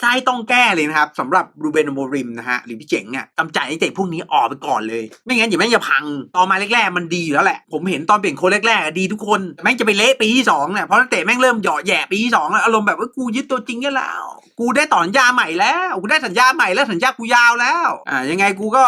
ใช่ต้องแก้เลยนะครับสำหรับรูเบนโมริมนะฮะหรือพี่เจ๋งเนี่ยกำจัดไอ้เตะพวกนี้ออกไปก่อนเลย ไม่งั้นอย่าแม่งจะพังตอนมาแรกๆมันดีอยู่แล้วแหละ ผมเห็นตอนเปลี่ยนโค้ชแรกๆดีทุกคนแม่งจะไปเละปีที่สองเนี่ยเพราะนักเตะแม่งเริ่มเหยาะแย่ปีที่สองแล้วอารมณ์แบบว่ากูยึดตัวจริงกันแล้ว กูได้ต่อสัญญาใหม่แล้วกูได้สัญญาใหม่แล้วสัญญากูยาวแล้วอ่ายังไงกูก็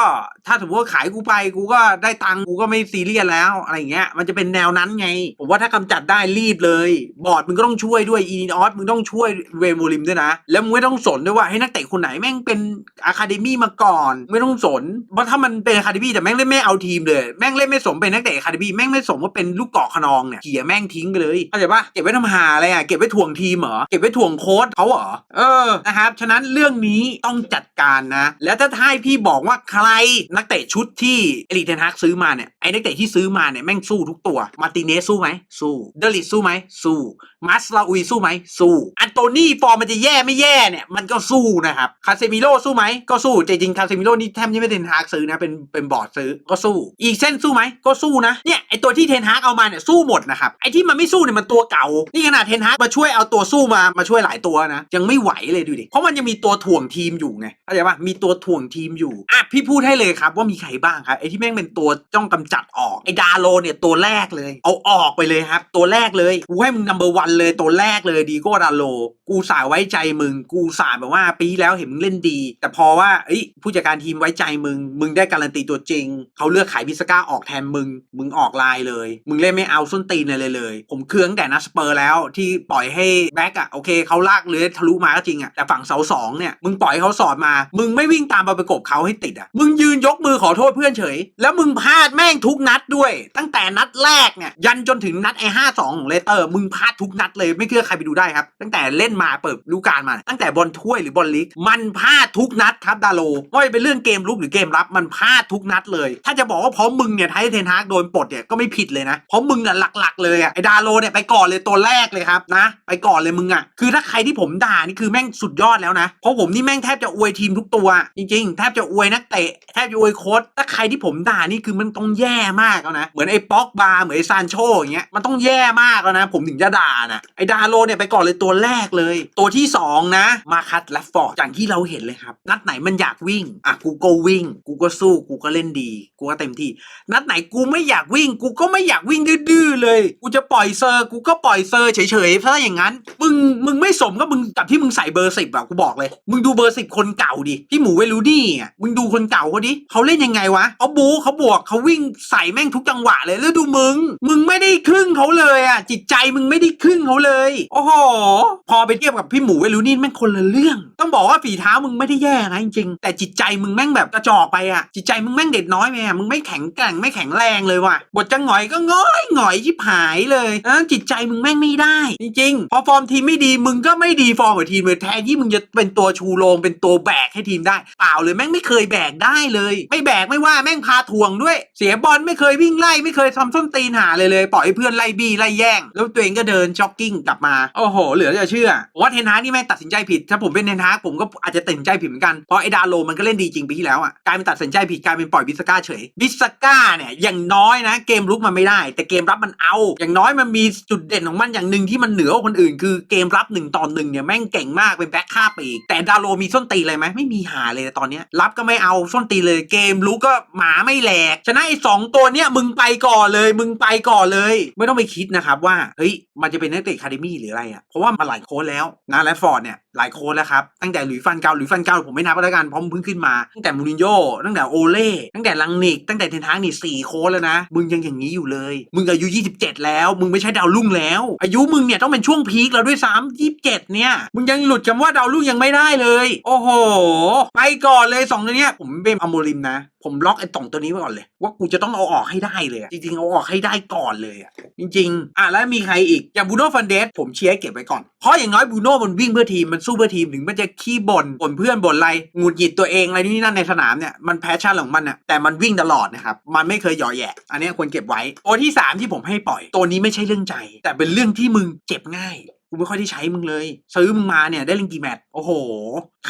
ถ้าสมมติว่าขายกูไปกูก็ได้ตังค์กูก็ไม่ซีเรียสแล้วอะไรเงี้ยมันจะเป็นแนวนั้นไง ผมว่าถ้ากำจัดได้รีบเลย บอร์ดมึงก็ต้องช่วยด้วยอีนอสมึงต้องช่วยเวโมลิมด้วยนะแล้วมึงไม่ต้องสนด้วยว่าให้นักเตะคนไหนแม่งเป็นอะคาเดมี่มาก่อน ไม่ต้องสนเพราะถ้ามันเป็นอะคาเดมี่แต่แม่งเล่นไม่เอาทีมเลยแม่งเล่นไม่สมเป็นนักเตะอะคาเดมี่แม่งไม่สมว่าเป็นลูกเกาะขนองเนี่ยเขี่ยแม่งทิ้งไปเลยเข้าใจปะเก็บไว้ทำหาอะไรอะเก็บไว้ถ่วงทีมเหรอเก็บไว้ถ่วงโค้ชเขาเหรอเออนะครับฉะนั้นเรื่องนี้ต้องจัดการนะ แล้วถ้าให้พี่บอกว่าใครนักเตะชุดที่เอลิเทนฮักซื้อมาเนี่ย อ้นักเตะที่ซื้อมาเนี่ยแม่งสู้ทุกตัว มาติเนสสู้ไหม สู้ เดลิสสู้ไหม สู้มัสลาอุยสู้ไหม สู้ อันโตนี่ฟอร์มมันจะแย่ไม่แย่เนี่ยมันก็สู้นะครับคาเซมิโลสู้ไหมก็สู้จริงคาเซมิโลนี่แทบจะไม่เป็นเทนฮากซื้อนะเป็นเป็นบอร์ดซื้อก็สู้ อีกเส้นสู้ไหมก็สู้นะเนี่ยไอตัวที่เทนฮากเอามาเนี่ยสู้หมดนะครับไอที่มันไม่สู้เนี่ยมันตัวเก่า นี่ขนาดเทนฮากมาช่วยเอาตัวสู้มามาช่วยหลายตัวนะยังไม่ไหวเลยดูดิเพราะมันยังมีตัวถ่วงทีมอยู่ไงเข้าใจปะมีตัวถ่วงทีมอยู่อะพี่พูดให้เลยครับว่ามีใครบ้างครับไอที่แม่งเป็นตัวจ้องกำจัดออกไอดาโลเนี่ยตัวแรกเลย เอาออกไปเลยครับ ตัวแรกเลยกูให้มึงนัมเบอร์วันเลยตัวแรกเลยดีโก้ดาโล กูสายไว้ใจมึง กูสายแบบว่าปีแล้วเห็นมึงเล่นดี แต่พอว่าเอ้ยผู้จัดการทีมไว้ใจมึง มึงได้การันตีตัวจริง เขาเลือกขายพิสก้าออกแทนมึง มึงออกลายเลย มึงเล่นไม่เอาส้นตีนเลยเลย ผมเคืองแต่นัสเปอร์แล้วที่ปล่อยให้แบ็กอะโอเคเขาลากเลื้อยทะลุมาก็จริงอะแต่ฝั่งเสาสองเนี่ยมึงปล่อยเขาสอดมา มึงไม่วิ่งตามไปประกบเขาให้ติดอะมึงยืนยกมือขอโทษเพื่อนเฉย แล้วมึงพลาดแม่งทุกนัดด้วย ตั้งแต่นัดแรกเนี่ยยันจนถึงนัดไอ้ห้าสองของเลเตอร์ มึงพลาดทุกนัดเลยไม่เชื่อใครไปดูได้ครับ ตั้งแต่เล่นมาเปิดฤดูกาลมา ตั้งแต่บอลถ้วยหรือบอลลีกมันพลาดทุกนัดครับดาโลไม่ว่าจะเป็นเรื่องเกมลุกหรือเกมรับมันพลาดทุกนัดเลย ถ้าจะบอกว่าเพราะมึงเนี่ยไทเทนฮากโดนปลดเนี่ยก็ไม่ผิดเลยนะเพราะมึงอะหลักๆ เลยอะไอ้ดาโลเนี่ยไปก่อนเลยตัวแรกเลยครับนะ ไปก่อนเลยมึงอะคือถ้าใครที่ผมด่านี่คือแม่งสุดยอดแล้วนะเพราะผมนี่แม่งแทบจะอวยทีมทุกตัว จริงๆแทบจะอวยนักเตะแทบจะอวยโค้ชถ้าใครที่ผมด่านี่คือมันต้องแย่มากแล้วนะเหมือนไอ้ป็อกบาร์เหมือนไอ้ซานโชอย่างเงี้ยมันต้องแย่มากแล้วนะ ผมถึงจะด่านะไอ้ดาโลเนี่ยไปก่อนเลยตัวแรกเลยตัวที่สองนะ มาคัตแลฟฟอร์ดอย่างที่เราเห็นเลยครับ นัดไหนมันอยากวิ่ง อะกูก็วิ่ง กูก็สู้ กูก็เล่นดี กูก็เต็มที่ นัดไหนกูไม่อยากวิ่ง กูก็ไม่อยากวิ่งดื้อเลย กูจะปล่อยเซอร์ กูก็ปล่อยเซอร์เฉยๆถ้าอย่างนั้น มึง มึงไม่สมก็มึงกับที่มึงใส่เบอร์สิบอะกูบอกเลย มึงดูเบอร์สิบคนเก่าดิ พี่หมูเวลูดี้อะมึงดูคนเก่าเขาดิเขาเล่นยังไงวะเขาบูเขาบวกเขาวิ่งใส่แม่งทุกจังหวะเลย แล้วดูมึง มึงไม่ได้ครึ่งเขาเลยอะจิตใจมึงไม่ได้ครึ่งเขาเลย โอ้โห พอไปเทียบกับพี่หมูเวลูนี่แม่งคนละเรื่อง ต้องบอกว่าฝีเท้ามึงไม่ได้แย่นะจริงๆ แต่จิตใจมึงแม่งแบบกระจอกไปอะจิตใจมึงแม่งเด็ดน้อยไปอะมึงไม่แข็งแกร่งไม่แข็งแรงเลยว่ะ บทจะหงอยก็ง้อยหงอยชิบหายเลยนะจิตใจมึงแม่งไม่ได้ จริงๆ พอฟอร์มทีมไม่ดีมึงก็ไม่ดีฟอร์มกับทีมเลยแทนที่มึงจะเป็นตัวชูโรงเป็นตัวแบกให้ทีมได้ เปล่าเลยแม่งไม่เคยแบกได้เลย ไม่แบกไม่ว่าแม่งพาถ่วงด้วย เสียบอลไม่เคยวิ่งไล่ไม่เคยทำส้นตีนหาเลยเลย ปล่อยให้เพื่อนไล่บี้ไล่แย่ง แล้วตัวเองก็เดินจ็อกกิ้งกลับมาโอ้โห เหลือจะเชื่อผมว่าเทนฮากนี่แม่งตัดสินใจผิด ถ้าผมเป็นเทนฮากผมก็อาจจะตัดสินใจผิดเหมือนกัน เพราะไอ้ดาโลมันก็เล่นดีจริงปีที่แล้วอะกลายเป็นตัดสินใจผิดกลายเป็นปล่อยบิสก้าเฉยบิสก้าเนี่ยอย่างน้อยนะ เกมลุกมันไม่ได้ แต่เกมรับมันเอา อย่างน้อยมันมีจุดเด่นของมันอย่างหนึ่งที่มันเหนือกว่าคนอื่น คือเกมรับหนึ่งต่อหนึ่งเนี่ยแม่งเก่งมากเป็นแบ็คฆ่าปีกแต่ดาโลมีส้นตีนอะไรไหมไม่มีหาเลยตอนเนี้ยรับก็ไม่เอาส้นตีเลยเกมลุกก็หมาไม่แหลกฉะนั้นไอ้สองตัวเนี้ยมึงไปก่อนเลย มึงไปก่อนเลย ไม่ต้องไปคิดนะครับว่าเฮ้ยมันจะเป็นนักเตะคาเดมี่หรืออะไรอะเพราะว่ามาหลายโค้ชแล้วนะและฟอร์ดเนี่ยหลายโค้ชแล้วครับ ตั้งแต่หลุยฟันเกาหลุยฟันเกาผมไม่นับแล้วกันเพราะมันเพิ่งขึ้นมา ตั้งแต่มูรินโญ่ตั้งแต่โอเล่ตั้งแต่ลังนิก ตั้งแต่เทนฮากนี่สี่โค้ชแล้วนะ มึงยังอย่างนี้อยู่เลย มึงอายุ 27 แล้ว มึงไม่ใช่ดาวรุ่งแล้ว อายุมึงเนี่ยต้องเป็นช่วงพีคแล้วด้วยซ้ำยี่สิบเจ็ดเนี่ยมึงยังหลุดคำว่าดาวรุ่งยังไม่ได้เลย โอ้โห ไปก่อนเลยสองตัวเนี้ยผมเป็นอโมริมนะ ผมล็อกไอ้สองตัวนี้ไว้ก่อนเลย ว่ากูจะต้องเอาออกให้ได้เลยจริงๆเอาออกให้ได้ก่อนเลยอะจริง ๆ อะแล้วมีใครอีกอย่างบูโน่ฟันเดสผมเชียร์เก็บไว้ก่อนเพราะอย่างน้อยบูโน่มันวิ่งเพื่อทีมมันสู้เพื่อทีมถึงมันจะขี้บ่นบ่นเพื่อนบ่นอะไรหงุดหงิดตัวเองอะไรนี่นั่นในสนามเนี่ยมันแพชชั่นของมันอะแต่มันวิ่งตลอดนะครับมันไม่เคยหยอแยะ อันนี้ควรเก็บไว้ตัวที่สามที่ผมให้ปล่อย ตัวนี้ไม่ใช่เรื่องใจ แต่เป็นเรื่องที่มึงเจ็บง่ายกูไม่ค่อยได้ใช้มึงเลย ซื้อมึงมาเนี่ยได้เล่นกี่แมตช์โอ้โห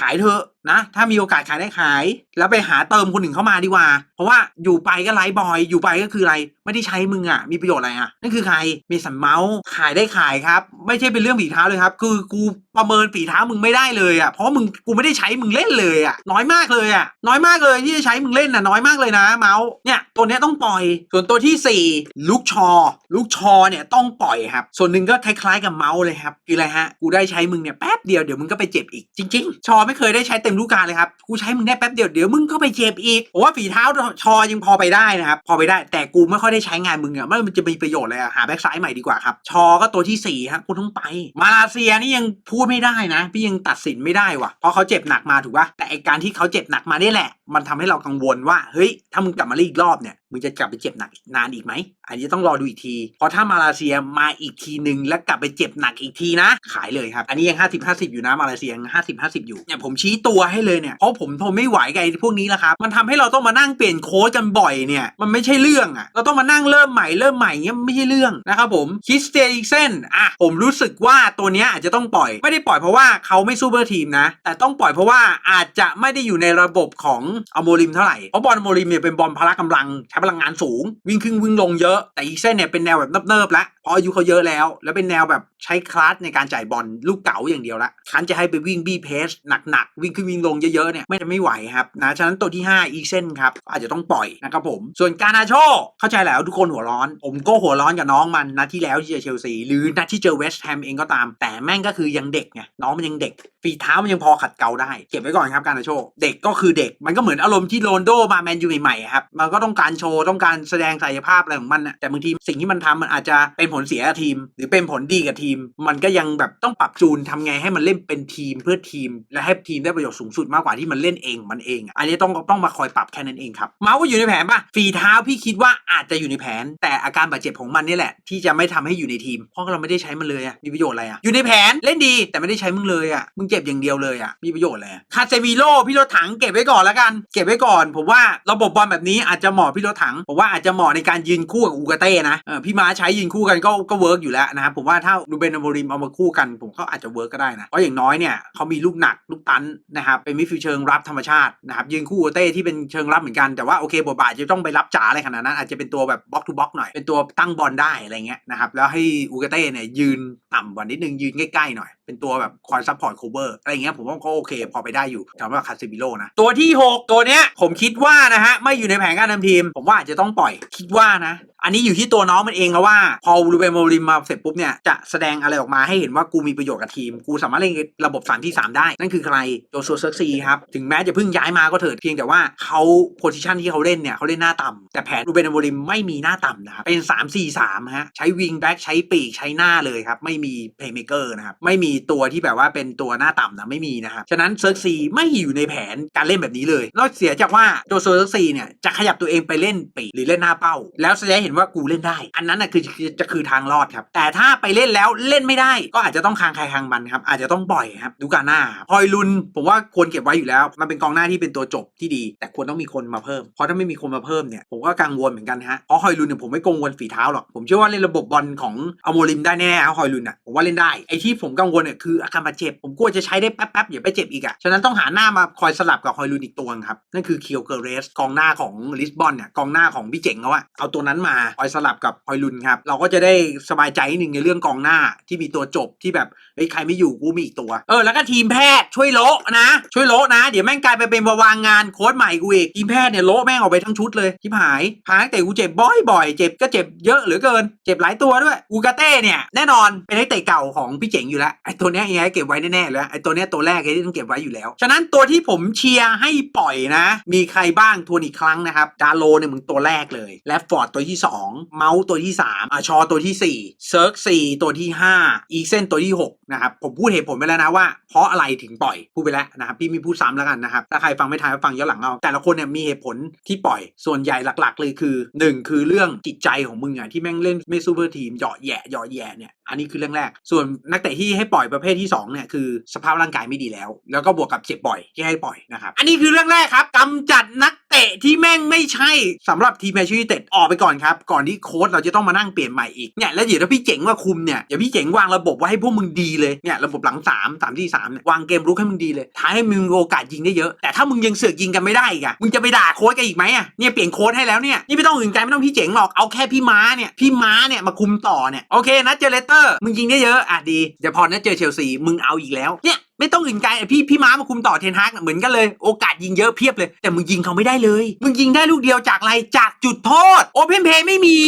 ขายเถอะนะ ถ้ามีโอกาสขายได้ขาย แล้วไปหาเติมคนหนึ่งเข้ามาดีกว่า เพราะว่าอยู่ไปก็ไลฟ์บอย อยู่ไปก็คืออะไร ไม่ได้ใช้มึงอะ มีประโยชน์อะไรอะ นั่นคือใคร มีสันเมาส์ขายได้ขายครับ ไม่ใช่เป็นเรื่องฝีเท้าเลยครับ คือกูประเมินฝีเท้ามึงไม่ได้เลยอะ เพราะมึงกูไม่ได้ใช้มึงเล่นเลยอะ น้อยมากเลยอะ น้อยมากเลยที่จะใช้มึงเล่นน่ะ น้อยมากเลยนะ เมาส์ เนี่ยตัวเนี้ยต้องปล่อย ส่วนตัวที่สี่ลูกชอ ลูกชอเนี่ยต้องปล่อยครับ ส่วนหนึ่งก็คล้ายๆกับเมาส์เลยครับ คืออะไรฮะ กูได้ใช้มึงเนี่ยแป๊บเดียวเดี๋ยวมึงก็ไปเจ็บอีก จริง ๆ ชอไม่เคยได้ใช้เต็มรูการเลยครับ กูใช้มึงได้แป๊บเดียวเดี๋ยวมึงก็ไปเจ็บอีกผมว่าฝีเท้าชอยังพอไปได้นะครับ พอไปได้ แต่กูไม่ค่อยได้ใช้งานมึงอะมันจะมีประโยชน์เลยอะหาแบ็กซ้ายใหม่ดีกว่าครับ ชอก็ตัวที่สี่ครับคุณต้องไป มาเลเซียนี่ยังพูดไม่ได้นะ พี่ยังตัดสินไม่ได้ว่ะ เพราะเขาเจ็บหนักมาถูกปะแต่ไอการที่เขาเจ็บหนักมาเนี่ยแหละ มันทำให้เรากังวลว่า เฮ้ย ถ้ามึงกลับมาเล่นอีกรอบเนี่ยมึงจะกลับไปเจ็บหนักนานอีกไหม อันนี้ต้องรอดูอีกที เพราะถ้ามาเลเซียมาอีกทีหนึ่งแล้วกลับไปเจ็บหนักอีกทีนะ ขายเลยครับ อันนี้ยัง 50 50 อยู่นะมาเลเซียยัง50 50 อยู่เนี่ยผมชี้ตัวให้เลยเนี่ย เพราะผมทนไม่ไหวกับไอ้พวกนี้แล้วครับ มันทำให้เราต้องมานั่งเปลี่ยนโค้ดกันบ่อยเนี่ย มันไม่ใช่เรื่องอะเราต้องมานั่งเริ่มใหม่เริ่มใหม่เงี้ยไม่ใช่เรื่องนะครับผมคิสเตียนเซนอะผมรู้สึกว่าตัวเนี้ยอาจจะต้องปล่อย ไม่ได้ปล่อยเพราะว่าเขาไม่สู้เบอร์ทีมนะ แต่ต้องปล่อยเพราะว่าอาจจะไม่ได้อยู่ในระบบของอโมริมเท่าไหร่เพราะบอลอโมริมเนี่ยเป็นบอลพละกำลังใช้พลังงานสูง วิ่งขึ้นวิ่งลงเยอะ แต่อีกเส้นเนี่ยเป็นแนวแบบเนิบๆแล้วพราะอายุเขาเยอะแล้ว แล้วเป็นแนวแบบใช้คลาสในการจ่ายบอลลูกเก๋าอย่างเดียวละคันจะให้ไปวิ่งบี้เพสหนักๆวิ่งขึ้นวิ่งลงเยอะๆเนี่ยไม่ไม่ไหวครับนะฉะนั้นตัวที่ 5 อีเส้นครับอาจจะต้องปล่อยนะครับผม ส่วนการนาโชเข้าใจแล้วทุกคนหัวร้อน ผมก็หัวร้อนกับน้องมันนัดที่แล้วที่เจอเชลซีหรือนัดที่เจอเวสต์แฮมเองก็ตาม แต่แม่งก็คือยังเด็กไงน้องมันยังเด็กฝีเท้ามันยังพอขัดเกลาได้ เก็บไว้ก่อนครับการนาโชเด็กก็คือเด็กมันก็เหมือนอารมณ์ที่โรนโดมาแมนยูใหม่ๆครับมันก็ต้องการโชว์ต้องการแสดงศักยภาพอะไรของมันนะแต่บางทีสิ่งที่มันทำมันอาจจะเป็นผลเสียกับทีม หรือเป็นผลดีกับทีม มันก็ยังแบบต้องปรับจูนทำไงให้มันเล่นเป็นทีมเพื่อทีม และให้ทีมได้ประโยชน์สูงสุดมากกว่าที่มันเล่นเองมันเอง อันนี้ต้องต้องมาคอยปรับแค่นั้นเองครับเมาส์ว่าอยู่ในแผนป่ะฝีเท้าพี่คิดว่าอาจจะอยู่ในแผน แต่อาการบาดเจ็บของมันนี่แหละ ที่จะไม่ทำให้อยู่ในทีมเพราะเราไม่ได้ใช้มันเลยอะมีประโยชน์อะไรอะอยู่ในแผนเล่นดีแต่ไม่ได้ใช้มึงเลยอะมึงเจ็บอย่างเดียวเลยอะมีประโยชน์อะไรคาเซมิโลพี่รถถังเก็บไว้ก่อนแล้วกัน เก็บไว้ก่อน ผมว่าระบบบอลแบบนี้อาจจะเหมาะพี่รถถังผมว่าอาจจะเหมาะในการยืนคู่กับอูกาเต้นะพี่ม้าใช้ยืนคู่กันก็ก็เวิร์กอยู่แล้วนะครับผมว่าถ้าลูเบนอโมริมเอามาคู่กัน ผมก็อาจจะเวิร์กก็ได้นะเพราะอย่างน้อยเนี่ยเขามีลูกหนักลูกตันนะครับเป็นมิดฟิลด์เชิงรับธรรมชาตินะครับยืนคู่อูกาเต้ที่เป็นเชิงรับเหมือนกันแต่ว่าโอเคบทบาทจะต้องไปรับจ๋าอะไรขนาดนั้นอาจจะเป็นตัวแบบบล็อกทูบล็อกหน่อยเป็นตัวตั้งบอลได้อะไรเงี้ยนะครับแล้วให้อูกาเต้เนี่ยยืนต่ำกว่านิดนึงยืนใกล้ๆหน่อย เป็นตัวแบบคอยซัพพอร์ตโคเวอร์อะไรเงี้ยผมว่าก็โอเค พอไปได้อยู่สำหรับคาซิมิโลนะ ตัวที่ 6 ตัวเนี้ยผมคิดว่านะฮะ ไม่อยู่ในแผนการทำทีม ผมว่าอาจจะต้องปล่อยคิดว่านะอันนี้อยู่ที่ตัวน้องมันเองครับว่า พอรูเบนโมริมมาเสร็จปุ๊บเนี่ยจะแสดงอะไรออกมาให้เห็นว่ากูมีประโยชน์กับทีม กูสามารถเล่นระบบ3ที่ 3 ได้ นั่นคือใครโจชัวเซอร์ซีครับถึงแม้จะเพิ่งย้ายมาก็เถิดเพียงแต่ว่าเขาโพซิชันที่เขาเล่นเนี่ยเขาเล่นหน้าต่ำแต่แผนรูเบนโมริมไม่มีหน้าต่ำนะครับเป็น 3 4 3ฮะใช้วิงแบ็กใช้ปีกใช้หน้าเลยครับไม่มีเพย์เมเกอร์นะครับไม่มีตัวที่แบบว่าเป็นตัวหน้าต่ำนะไม่มีนะครับฉะนั้นเซิร์กซีไม่อยู่ในแผนการเล่นแบบนี้เลยนอกเสียจากว่าโจชัวเซิร์ซีเนี่ยจะขยับตัวเองไปเล่นปีกหรือเล่นหน้าเป้า แล้วแสดงให้เห็นว่ากูเล่นได้ อันนั้นนะคือจะคือทางรอดครับ แต่ถ้าไปเล่นแล้วเล่นไม่ได้ ก็อาจจะต้องคางใครคางมันครับ อาจจะต้องปล่อยครับดูการหน้าพอยลุนผมว่าควรเก็บไว้อยู่แล้ว มันเป็นกองหน้าที่เป็นตัวจบที่ดี แต่ควรต้องมีคนมาเพิ่ม เพราะถ้าไม่มีคนมาเพิ่มเนี่ยผมก็กังวลเหมือนกันฮะเพราะฮอยลุนเนี่ยผมไม่กังวลฝีเท้าหรอกผมเชื่อว่าเล่นระบบบอลของอโมริมได้แน่ๆครับฮอยลุนอะผมว่าเล่นได้ไอ้ที่ผมกังวลเนี่ยคืออาการบาดเจ็บผมกลัวจะใช้ได้แป๊บๆอย่าไปเจ็บอีกอะฉะนั้นต้องหาหน้ามาคอยสลับกับฮอยลุนอีกตัวครับนั่นคือเคียวเกเรสกองหน้าของลิสบอนเนี่ยกองหน้าของพี่เจ๋งเขาอะเอาตัวนั้นมาคอยสลับกับฮอยลุนครับ เราก็จะได้สบายใจนิดนึงในเรื่องกองหน้าที่มีตัวจบที่แบบเฮ้ยใครไม่อยู่กูมีอีกตัว เออแล้วก็ทีมแพทย์ช่วยโละนะ ช่วยโละนะ เดี๋ยวแม่งกลายไปเป็นวางงานโค้ชใหม่กูอีกทีมแพทย์เนี่ยโละแม่งออกไปทั้งชุดเลยที่หายพานักเตะกูเจ็บบ่อยๆเจ็บก็เจ็บเยอะเหลือเกิน เจ็บหลายตัวด้วยอูกาเต้เนี่ยแน่นอนเป็นนักเตะเก่าของพี่เจ๋งอยู่แล้วไอ้ตัวเนี้ยยังไงเก็บไว้แน่ๆเลยไอ้ตัวเนี้ยตัวแรกที่ต้องเก็บไว้อยู่แล้ว ฉะนั้นตัวที่ผมเชียร์ให้ปล่อยนะ มีใครบ้างทวนอีกครั้งนะครับดาโลเนี่ยมึงตัวแรกเลย และฟอร์ดตัวที่2เมาส์ตัวที่ 3อาชอตัวที่ 4 เซิร์ก4ตัวที่ 5 อีเซนตัวที่ 6 นะครับ ผมพูดเหตุผลไปแล้วนะว่าเพราะอะไรถึงปล่อยพูดไปแล้วนะครับ พี่มีพูดซ้ำแล้วกันนะครับ ถ้าใครฟังไม่ทันก็ฟังย้อนหลังเอา แต่ละคนเนี่ยมีเหตุผลที่ปล่อยส่วนใหญ่หลักๆ เลยคือ 1 คือเรื่องจิตใจของมึงอะที่แม่งเล่นไม่ซูเปอร์ทีมเหยาะแย่เหยาะแย่เนี่ยอันนี้คือเรื่องแรก ส่วนนักเตะที่ให้ปล่อยประเภทที่2เนี่ยคือสภาพร่างกายไม่ดีแล้ว แล้วก็บวกกับเจ็บบ่อยที่ให้ปล่อยนะครับอันนี้คือเรื่องแรกครับกำจัดนักเตะที่แม่งไม่ใช่สำหรับทีมแมนเชสเตอร์ยูไนเต็ดออกไปก่อนครับก่อนที่โค้ชเราจะต้องมานั่งเปลี่ยนใหม่อีกเนี่ยแล้วเดี๋ยวถ้าพี่เจ๋งมาคุมเนี่ยเดี๋ยวพี่เจ๋งวางระบบไว้ให้พวกมึงดีเลยเนี่ยระบบหลังสามสามที่สามเนี่ยวางเกมรุกให้มึงดีเลยท้ายให้มึงโอกาสยิงได้เยอะแต่ถ้ามึงยังเสือกยิงกันไม่ได้อีกอะมึงจะไปด่าโค้ชกันอีกไหมอะเนี่ยเปลี่ยนโค้ชให้แล้วเนี่ยนี่ไม่ต้องอื่นไกลไม่ต้องพี่เจ๋งหรอกเอาแค่พี่ม้าเนี่ยพี่ม้าเนี่ยมาคุมต่อเนี่ยโอเคนะเจอเลสเตอร์มึงยิงได้เยอะอะดีเดี๋ยวพอนัดเจอเชลซีมึงเอาอีกแล้วเนี่ย ไม่ต้องอื่นไกลอะพี่พี่ม้ามาคุมต่อเทนฮากน่ะเหมือนกันเลยโอกาสยิงเยอะเพียบเลย แต่มึงยิงเขาไม่ได้เลย มึงยิงได้ลูกเดียวจากอะไรจากจุดโทษโอเพนเพย์ไม่มี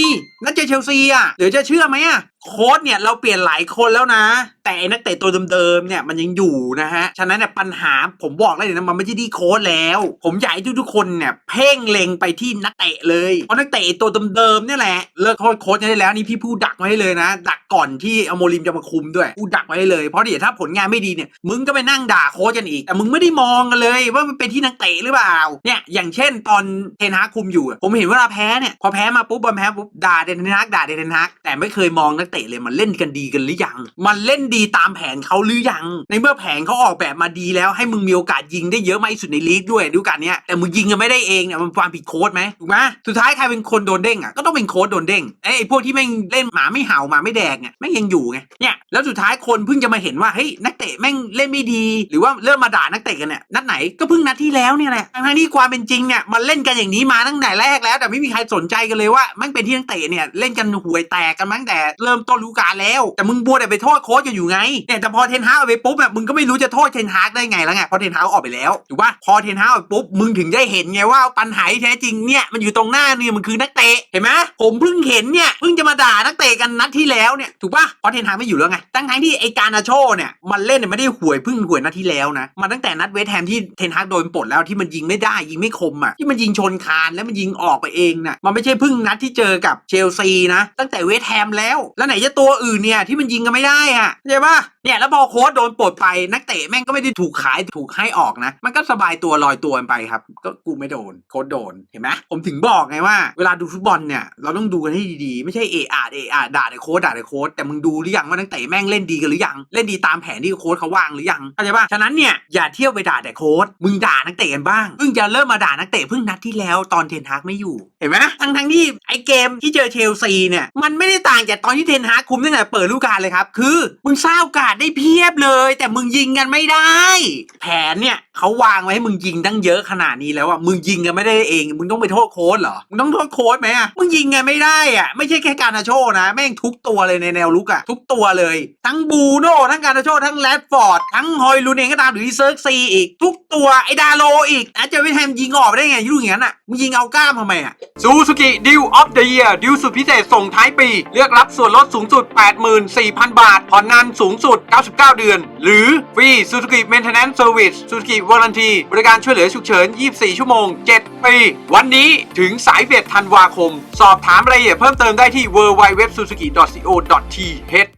นัดเจอเชลซีอะเดี๋ยวจะเชื่อไหมอะโค้ชเนี่ยเราเปลี่ยนหลายคนแล้วนะ แต่นักเตะตัวเดิมๆเนี่ยมันยังอยู่นะฮะฉะนั้นเนี่ยปัญหาผมบอกเลยนะมันไม่ใช่ที่โค้ชแล้ว ผมอยากให้ทุกๆคนเนี่ยเพ่งเล็งไปที่นักเตะเลยเพราะนักเตะตัวเดิมๆเนี่ยแหละเลิกโทษโค้ชได้แล้วนี่พี่พูดดักไว้เลยนะ ดักก่อนที่อโมริมจะมาคุมด้วยพูดดักไว้เลยเพราะเดี๋ยวถ้าผลงานไม่ดีเนี่ยมึงก็ไปนั่งด่าโค้ชกันอีกแต่มึงไม่ได้มองกันเลย ว่ามันเป็นที่นักเตะหรือเปล่าเนี่ยอย่างเช่น ตอนเทนฮาคุมอยู่ ผมเห็นเวลาแพ้เนี่ยพอแพ้มาปุ๊บบอลแพ้ปุ๊บด่าเทนฮากด่าเทนฮากแต่ไม่เคยมองนักเตะเลยมันเล่นกันดีกันหรือยัง มันเล่นดีตามแผนเขาหรือยัง ในเมื่อแผนเขาออกแบบมาดีแล้วให้มึงมีโอกาสยิงได้เยอะมากที่สุดในลีกด้วยดูกันเนี้ยแต่มึงยิงกันไม่ได้เองเนี่ยมันความผิดโค้ดไหมถูกไหมสุดท้ายใครเป็นคนโดนเด้งอะก็ต้องเป็นโค้ดโดนเด้งไอ้พวกที่แม่งเล่นหมาไม่เห่าหมาไม่แดกเนี่ยแม่งยังอยู่ไงเนี่ยแล้วสุดท้ายคนเพิ่งจะมาเห็นว่าเฮ้ยนักเตะแม่งเล่นไม่ดี หรือว่าเริ่มมาด่านักเตะกันเนี่ยนัดไหนก็เพิ่งนัดที่แล้วเนี่ยแหละทั้งที่ความเป็นจริงเนี่ยมันเล่นกันอย่างนี้มาตั้งแต่แรกแล้ว แต่ไม่มีใครสนใจกันเลยว่าแม่งเป็นที่นักเตะเนี่ยเล่นกันห่วยแตกกันมั้งแต่เริ่มต้นฤดูกาแล้ว แต่มึงบัวแต่ไปโทษโค้ชอยู่ไงเนี่ยแต่พอเทนฮากเอาไปปุ๊บแบบมึงก็ไม่รู้จะโทษเทนฮากได้ไงแล้วไงพราะเทนฮากออกไปแล้วถูกปะพอเทนฮากออกไปปุ๊บมึงถึงได้เห็นไงว่าปัญหาที่แท้จริงเนี่ยมันอยู่ตรงหน้าเนี่ยมันคือนักเตะเห็นไหมผมเพิ่งเห็นเนี่ยเพิ่งจะมาด่านักเตะกันนัดที่แล้วเนี่ยถูกปะพราะเทนฮากไม่อยู่แล้วไงตั้งทั้งที่ไอการนาโชเนี่ยมันเล่นเนี่ยไม่ได้ห่วยเพิ่งห่วยนัดที่แล้วนะมาตั้งแต่นัดเวสต์แฮมที่เทนฮากโดนปลดแล้วที่มันยิงไม่ได้ยิงไม่คมอะที่มันยิงชนคานแล้วมันยิงออกไปเองน่ะมันไม่ใช่เพิ่งนัดที่เจอกับเชลซีนะ ตั้งแต่เวสแฮมแล้ว แล้วไหนจะตัวอื่นเนี่ยที่มันยิงกันไม่ได้อะเข้าใจปะเนี่ยแล้วพอโค้ชโดนปลดไปนักเตะแม่งก็ไม่ได้ถูกขายถูกให้ออกนะ มันก็สบายตัวลอยตัวกันไปครับ ก็กูไม่โดนโค้ชโดนเห็นไหมผมถึงบอกไงว่าเวลาดูฟุตบอลเนี่ยเราต้องดูกันให้ดีๆ ไม่ใช่เอะอะเอะอะด่าแต่โค้ชด่าแต่โค้ชแต่มึงดูหรือยังว่านักเตะแม่งเล่นดีกันหรือยังเล่นดีตามแผนที่โค้ชเขาวางหรือยังเข้าใจป่ะฉะนั้นเนี่ยอย่าเที่ยวไปด่าแต่โค้ชมึงด่านักเตะกันบ้างเพิ่งจะเริ่มมาด่านักเตะเพิ่งนัดที่แล้วตอนเทนฮากไม่อยู่เห็นไหมทั้งทั้งที่ไอเกมที่เจอเชลซีเนี่ยมันไม่ได้ต่างจากตอนที่เทนฮากคุมตั้งแต่เปิดฤดูกาลเลยครับคือมึงสร้างโอกาสได้เพียบเลย แต่มึงยิงกันไม่ได้ แผนเนี่ยเขาวางไว้ให้มึงยิงตั้งเยอะขนาดนี้แล้วอะมึงยิงกันไม่ได้เอง มึงต้องไปโทษโค้ชเหรอมึงต้องโทษโค้ชไหมอะมึงยิงกันไม่ได้อะไม่ใช่แค่การนาโชนะแม่งทุกตัวเลยในแนวลุกอะทุกตัวเลย ทั้งบูโน่ทั้งการนาโชทั้งแรดฟอร์ดทั้งฮอยลูเนงก็ตามหรือเซิร์กซีอีก ทุกตัวไอดาโลอีกอาจจะไม่แทมยิงออกไปได้ไงยุ่งอย่างนั้นอะมึงยิงเอากล้ามทำไมอะซูซูกิดิวออฟเดอะเยียดิวสุดพิเศษส่งท้ายปี เลือกรับส่วนลดสูงสุด 84,000 บาทผ่อนนานสูงสุด99 เดือน หรือฟรีซูซูกิเมนเทนแนนซ์เซอร์วิสซูซูกิวอร์ n นทีบริการช่วยเหลือฉุกเฉิน 24 ชั่วโมง 7 ปี วันนี้ถึงสายเบ็ดธันวาคม สอบถามรายละเอียดเพิ่มเติมได้ที่ www.suzuki.co.th